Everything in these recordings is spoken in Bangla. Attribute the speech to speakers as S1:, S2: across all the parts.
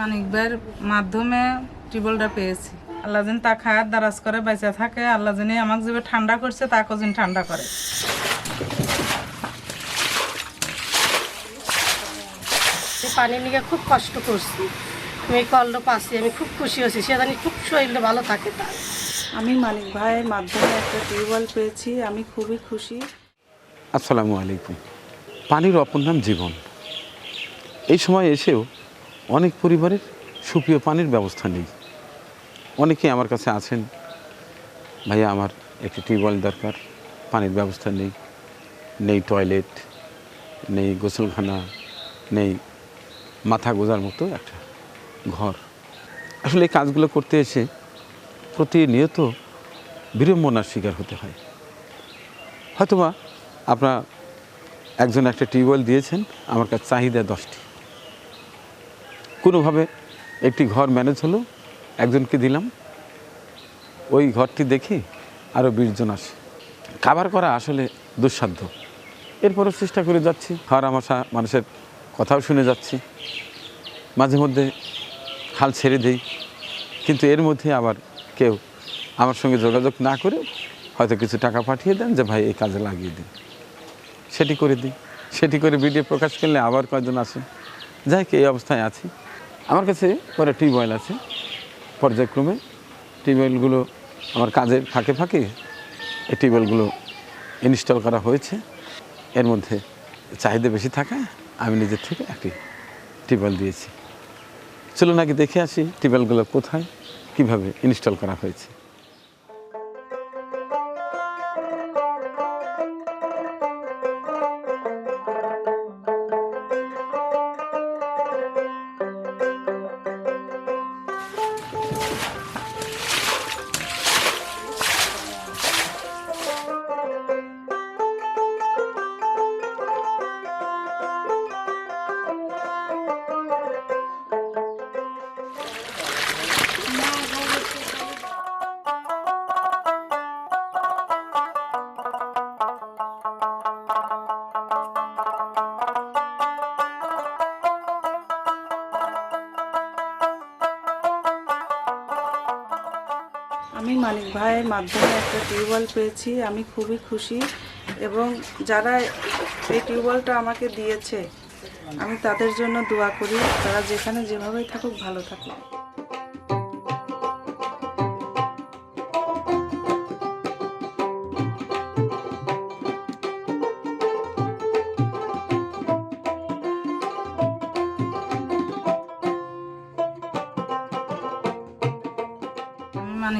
S1: মানিক ভাইয়ের মাধ্যমে টিউবওয়েলটা পেয়েছি। আল্লাহ যেন তা খায়াত দারাজ করে বেঁচে থাকে। আল্লাহ যেন আমাকে যেভাবে ঠান্ডা করছে তাকেও যেন ঠান্ডা করে।
S2: পানি নিয়ে খুব কষ্ট করছি। আমি এই কলটা পাচ্ছি আমি খুব খুশি হয়েছি। সে জানি খুব শরীরটা ভালো থাকে তার।
S1: আমি মানিক ভাইয়ের মাধ্যমে একটা টিউবওয়েল পেয়েছি। আমি খুবই খুশি।
S3: আসসালামু আলাইকুম। পানির অপর নাম জীবন। এই সময় এসেও অনেক পরিবারের সুপ্রিয় পানির ব্যবস্থা নেই। অনেকে আমার কাছে আছেন, ভাইয়া আমার একটি টিউবওয়েল দরকার, পানির ব্যবস্থা নেই নেই টয়লেট, নেই গোসলখানা, নেই মাথা গোজার মতো একটা ঘর। আসলে এই কাজগুলো করতে এসে প্রতিনিয়ত বিড়ম্বনার শিকার হতে হয়। হয়তোবা আপনার একজন একটা টিউবওয়েল দিয়েছেন, আমার কাছে চাহিদা দশটি। কোনোভাবে একটি ঘর ম্যানেজ হলো, একজনকে দিলাম। ওই ঘরটি দেখে আরও বিশজন আসে। কাবার করা আসলে দুঃসাধ্য। এরপরও চেষ্টা করে যাচ্ছি, হার আমাশা মানুষের কথাও শুনে যাচ্ছি। মাঝে মধ্যে হাল ছেড়ে দেই, কিন্তু এর মধ্যে আবার কেউ আমার সঙ্গে যোগাযোগ না করে হয়তো কিছু টাকা পাঠিয়ে দেন যে, ভাই, এই কাজে লাগিয়ে দিন। সেটি করে দিই। সেটি করে ভিডিও প্রকাশ করলে আবার কয়েকজন আসে? যাই এই অবস্থায় আছি। আমার কাছে পরে টিউবওয়েল আছে, পর্যায়ক্রমে। টিউবওয়েলগুলো আমার কাজের ফাঁকে ফাঁকে এই টিউবওয়েলগুলো ইনস্টল করা হয়েছে। এর মধ্যে চাহিদা বেশি থাকা, আমি নিজের থেকে একটি টিউবওয়েল দিয়েছি। চলুন আগে দেখে আসি টিউবওয়েলগুলো কোথায়, কীভাবে ইনস্টল করা হয়েছে।
S1: মানিক ভাইয়ের মাধ্যমে একটা টিউবওয়েল পেয়েছি, আমি খুবই খুশি। এবং যারা এই টিউবওয়েলটা আমাকে দিয়েছে, আমি তাদের জন্য দোয়া করি, তারা যেখানে যেভাবেই থাকুক ভালো থাকুক।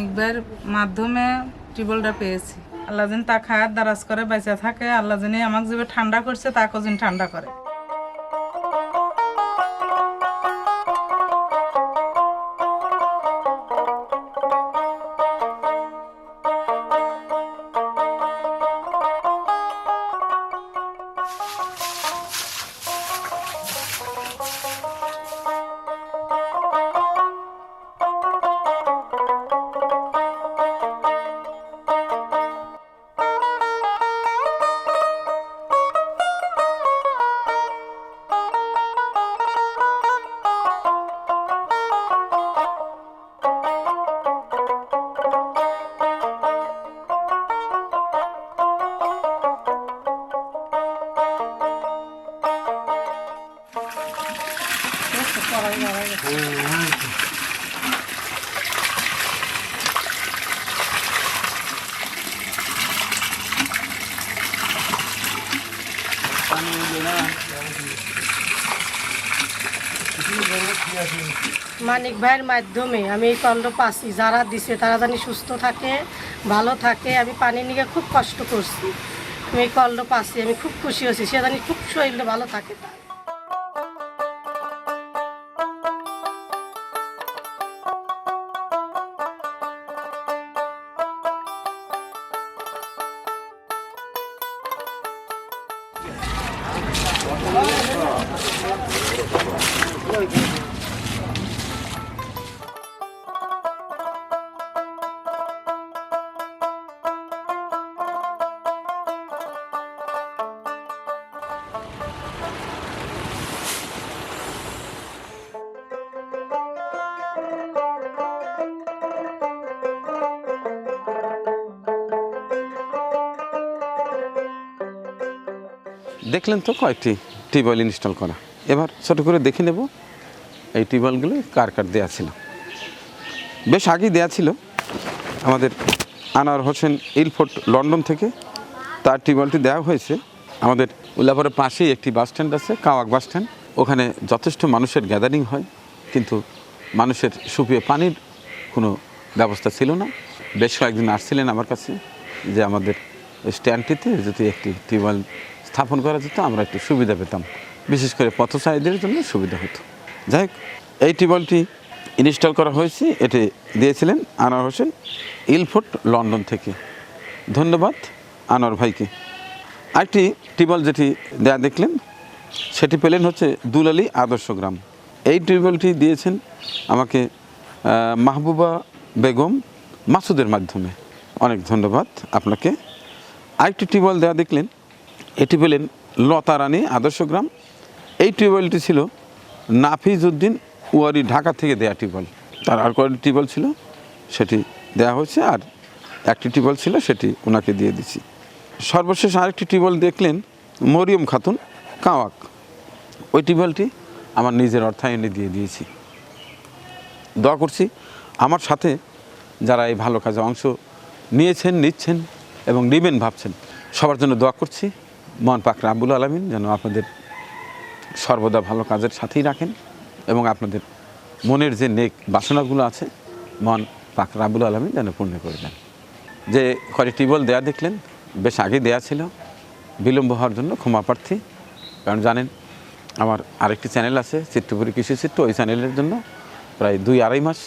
S1: আমি মাধ্যমে টিউবওয়েলটা পেয়েছি। আল্লাহ যেন তা খায়াত দারাজ করে, বেঁচে থাকে। আল্লাহ যেন আমাকে যেভাবে ঠান্ডা করছে তাকেও যেন ঠান্ডা করে।
S2: মানিক ভাইয়ের মাধ্যমে আমি এই কন্ড পাচ্ছি। যারা দিছে, তারা জানি সুস্থ থাকে, ভালো থাকে। আমি পানি নিয়ে খুব কষ্ট করছি। আমি এই কন্ড পাচ্ছি, আমি খুব খুশি হয়েছি। সে জানি খুব শরীরটা ভালো থাকে তার।
S3: দেখলেন তো কয়েকটি টিউবওয়েল ইনস্টল করা। এবার ছোট করে দেখে নেব এই টিউবওয়েলগুলো কার কার দেওয়া ছিল। বেশ আগেই দেওয়া ছিল। আমাদের আনোয়ার হোসেন ইলফোর্ট লন্ডন থেকে তার টিউবওয়েলটি দেওয়া হয়েছে। আমাদের উল্লাপরের পাশেই একটি বাস স্ট্যান্ড আছে, কাওয়াক বাস স্ট্যান্ড। ওখানে যথেষ্ট মানুষের গ্যাদারিং হয়, কিন্তু মানুষের সুপিয়ে পানির কোনো ব্যবস্থা ছিল না। বেশ কয়েকদিন আসছিলেন আমার কাছে যে আমাদের স্ট্যান্ডটিতে যদি একটি টিউবওয়েল স্থাপন করা যেত, আমরা একটু সুবিধা পেতাম। বিশেষ করে পথচারীদের জন্য সুবিধা হতো। যাই হোক, এই টিউবওয়েলটি ইনস্টল করা হয়েছে, এটি দিয়েছিলেন আনোয়ার হোসেন ইলফোর্ট লন্ডন থেকে। ধন্যবাদ আনোয়ার ভাইকে। আরেকটি টিউবওয়েল যেটি দেয়া দেখলেন, সেটি পেলেন হচ্ছে দুলালি আদর্শ গ্রাম। এই টিউবওয়েলটি দিয়েছেন আমাকে মাহবুবা বেগম মাসুদের মাধ্যমে। অনেক ধন্যবাদ আপনাকে। আরেকটি টিউবওয়েল দেওয়া দেখলেন এটি পেলেন লতা রানী আদর্শ গ্রাম। এই টিউবওয়েলটি ছিল নাফিজ উদ্দিন ওয়ারি ঢাকা থেকে দেয়া টিউবওয়েল। তার আর কয়েকটি টিউবওয়েল ছিল? সেটি দেওয়া হয়েছে আর একটি টিউবওয়েল ছিল, সেটি ওনাকে দিয়ে দিচ্ছি সর্বশেষ আরেকটি টিউবওয়েল দেখলেন মরিয়ম খাতুন কাওয়াক। ওই টিউবওয়েলটি আমার নিজের অর্থায়নে দিয়ে দিয়েছি। দোয়া করছি আমার সাথে যারা এই ভালো কাজে অংশ নিয়েছেন, নিচ্ছেন এবং নেবেন ভাবছেন, সবার জন্য দোয়া করছি। মহান পাক রাব্বুল আলমিন যেন আপনাদের সর্বদা ভালো কাজের সাথেই রাখেন এবং আপনাদের মনের যে নেক বাসনাগুলো আছে মন পাক রাবুল আলমিন যেন পূর্ণ করে দেন। যে কয়টি টিউবওয়েল দেয়া দেখলেন, বেশ আগে দেয়া ছিল। বিলম্ব হওয়ার জন্য ক্ষমা প্রার্থী। কারণ জানেন, আমার আরেকটি চ্যানেল আছে, চিত্রপুরী কৃষি চিত্র, ওই চ্যানেলের জন্য প্রায় দুই আড়াই মাস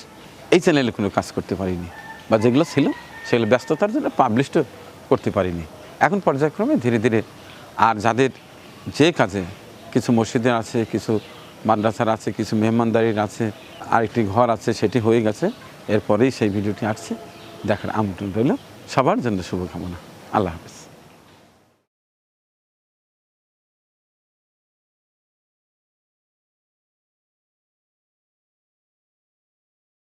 S3: এই চ্যানেলে কোনো কাজ করতে পারিনি। বা যেগুলো ছিল, সেগুলো ব্যস্ততার জন্য পাবলিশও করতে পারিনি। এখন পর্যায়ক্রমে ধীরে ধীরে আর যাদের যে কাজে কিছু মসজিদের আছে, কিছু মাদ্রাসার আছে, কিছু মেহমানদারির আছে, আরেকটি ঘর আছে, সেটি হয়ে গেছে। এরপরেই সেই ভিডিওটি আসছে। দেখার আমন্ত্রণ রইল। সবার জন্য শুভকামনা। আল্লাহ হাফিজ।